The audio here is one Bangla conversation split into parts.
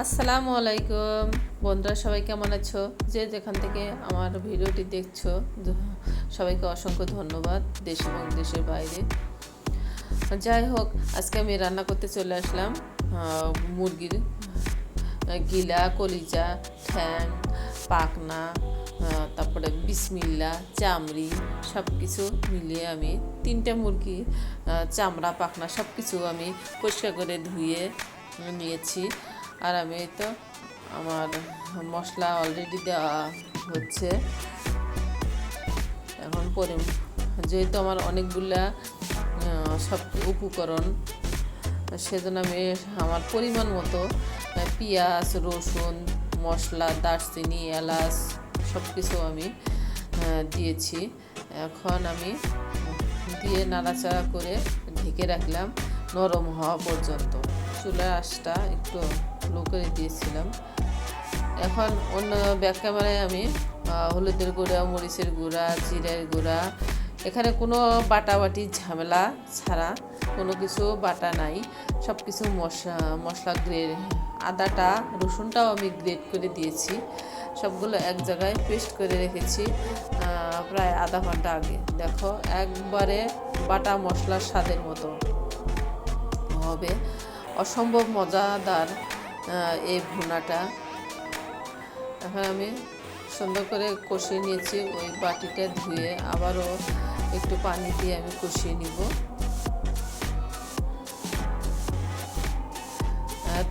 আসসালামু আলাইকুম। বন্ধুরা, সবাই কেমন আছো? যে যেখান থেকে আমার ভিডিওটি দেখছ সবাইকে অসংখ্য ধন্যবাদ, দেশ এবং দেশের বাইরে। যাই হোক, আজকে আমি রান্না করতে চলে আসলাম মুরগির গিলা, কলিজা, ঠ্যাং পাকনা তারপরে বিসমিল্লা, চামড়ি সব কিছু মিলিয়ে আমি তিনটা মুরগি চামড়া পাকনা সব কিছু আমি পরিষ্কার করে ধুয়ে নিয়েছি। আর আমি তো আমার মশলা অলরেডি দেওয়া হচ্ছে। এখন পরি যেহেতু আমার অনেকগুলা সব উপকরণ, সেজন্য আমি আমার পরিমাণ মতো পেঁয়াজ, রসুন, মশলা, দারচিনি, এলাচ সব কিছু আমি দিয়েছি। এখন আমি দিয়ে নাড়াচাড়া করে ঢেকে রাখলাম নরম হওয়া পর্যন্ত। চুলার আঁচটা একটু লো করে দিয়েছিলাম। এখন অন্য ব্যাক ক্যামেরায় আমি হলুদের গুঁড়া, মরিচের গুঁড়া, জিরের গুঁড়া, এখানে কোনো বাটাবাটি ঝামেলা ছাড়া কোনো কিছু বাটা নাই। সব কিছু মশলা মশলা গ্রেড আদাটা, রসুনটাও আমি গ্রেড করে দিয়েছি। সবগুলো এক জায়গায় পেস্ট করে রেখেছি প্রায় আধা ঘণ্টা আগে। দেখো, একবারে বাটা মশলার স্বাদের মতো। হবে। অসম্ভব মজাদার। এই ভুনাটা। এখন আমি সুন্দর করে কষিয়ে নিয়েছি, ওই বাটিটা ধুয়ে আবারও একটু পানি দিয়ে আমি কষিয়ে নিব।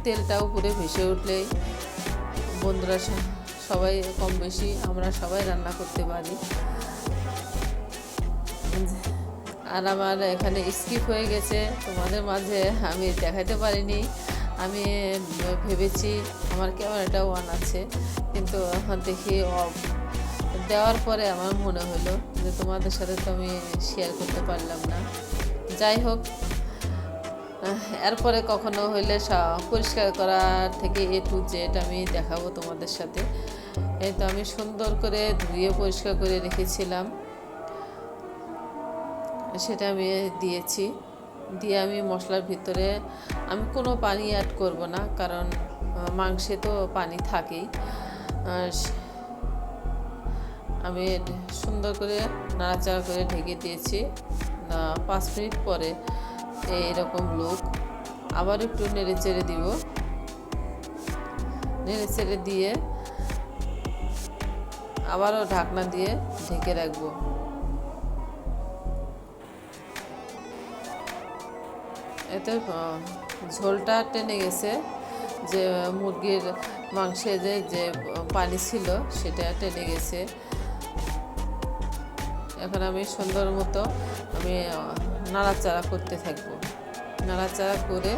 তেলটা উপরে ভেসে উঠলেই বন্ধুরা সবাই কম বেশি, আমরা সবাই রান্না করতে পারি। আর আমার এখানে স্কিপ হয়ে গেছে, তোমাদের মাঝে আমি দেখাতে পারিনি। আমি ভেবেছি আমার ক্যামেরাটা অন আছে। কিন্তু দেখি অফ দেওয়ার পরে আমার মনে হলো যে তোমাদের সাথে তো আমি শেয়ার করতে পারলাম না। যাই হোক এরপরে কখনো হইলে পরিষ্কার করার থেকে এ টু জেড আমি দেখাবো তোমাদের সাথে। এই তো আমি সুন্দর করে ধুয়ে পরিষ্কার করে রেখেছিলাম। সেটা আমি দিয়েছি। দিয়ে আমি মশলার ভিতরে, আমি কোনো পানি অ্যাড করব না, কারণ মাংসে তো পানি থাকেই। আমি সুন্দর করে নাড়াচাড়া করে ঢেকে দিয়েছি। পাঁচ মিনিট পরে এইরকম লোক আবার একটু নেড়ে চেড়ে দিব। নেড়ে চেড়ে দিয়ে আবারও ঢাকনা দিয়ে ঢেকে রাখব। এতে ঝোলটা টেনে গেছে যে, মুরগির মাংসে যে যে, পানি ছিল সেটা টেনে গেছে। এখন আমি সুন্দর মতো আমি নাড়াচাড়া করতে থাকব। নাড়াচাড়া করে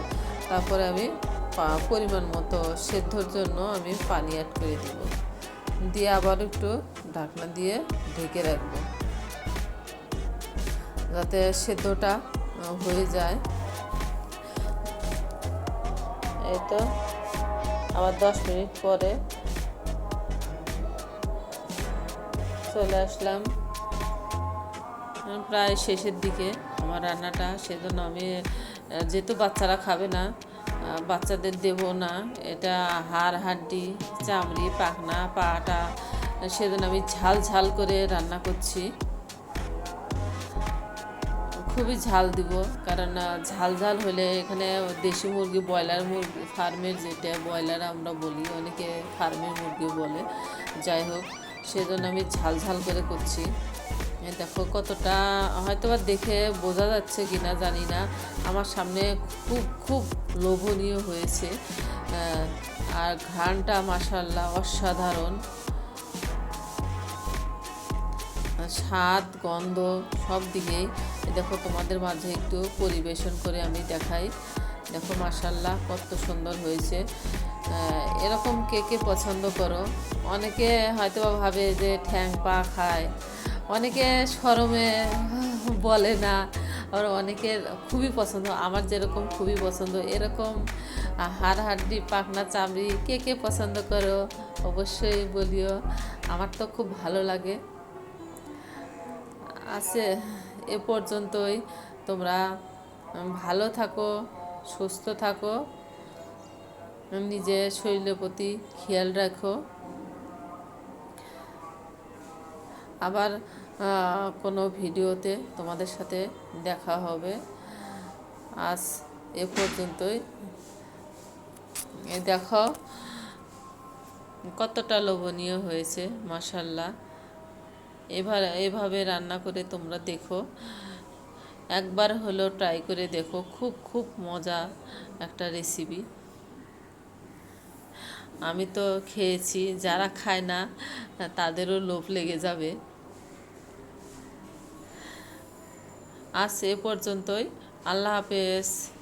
তারপরে আমি পরিমাণ মতো সেদ্ধর জন্য আমি পানি অ্যাড করে দিব। দিয়ে আবার একটু ঢাকনা দিয়ে ঢেকে রাখব। যাতে সেদ্ধটা হয়ে যায়। এই তো, আবার দশ মিনিট পরে চলে আসলাম। প্রায় শেষের দিকে আমার রান্নাটা, সেজন্য আমি যেহেতু বাচ্চারা খাবে না বাচ্চাদের দেব না, এটা হাড় হাড্ডি, চামড়ি, পাখনা, পাটা, সেজন্য আমি ঝাল ঝাল করে রান্না করছি। খুবই ঝাল দিব, কারণ ঝাল ঝাল হলে এখানে দেশি মুরগি, ব্রয়লার মুরগি, ফার্মের যেটা ব্রয়লার আমরা বলি, অনেকে ফার্মের মুরগি বলে। যাই হোক, সেজন্য আমি ঝাল ঝাল করে করছি। দেখো কতটা হয়তো বা দেখে বোঝা যাচ্ছে কি না জানি না। আমার সামনে খুব খুব লোভনীয় হয়েছে। আর ঘ্রাণটা মাসাল্লাহ অসাধারণ। স্বাদ, গন্ধ সব দিকেই। দেখো তোমাদের মাঝে একটু পরিবেশন করে আমি দেখাই। দেখো মাসাল্লাহ কত সুন্দর হয়েছে। এরকম কে কে পছন্দ করো? অনেকে হয়তো ভাবে যে ঠ্যাং পা খায়। অনেকে সরমে বলে না। আর অনেকের খুবই পছন্দ। আমার যেরকম খুবই পছন্দ। এরকম হাড়, হাড্ডি, পাখনা, চামড়ি কে কে পছন্দ করো? অবশ্যই বলিও। আমার তো খুব ভালো লাগে। আছে, এ পর্যন্তই। তোমরা ভালো থাকো, সুস্থ থাকো নিজের শরীরের প্রতি খেয়াল রাখো। আবার কোনো ভিডিওতে তোমাদের সাথে দেখা হবে। আজ এ পর্যন্তই। দেখো, কতটা লোভনীয় হয়েছে মাসাল্লাহ এভাবে এভাবে রান্না করে তোমরা দেখো। একবার হলেও ট্রাই করে দেখো, খুব খুব মজা একটা রেসিপি আমি তো খেয়েছি, যারা খায় না, তাদেরও লোভ লেগে যাবে। আজ এ পর্যন্তই। আল্লাহ হাফেজ।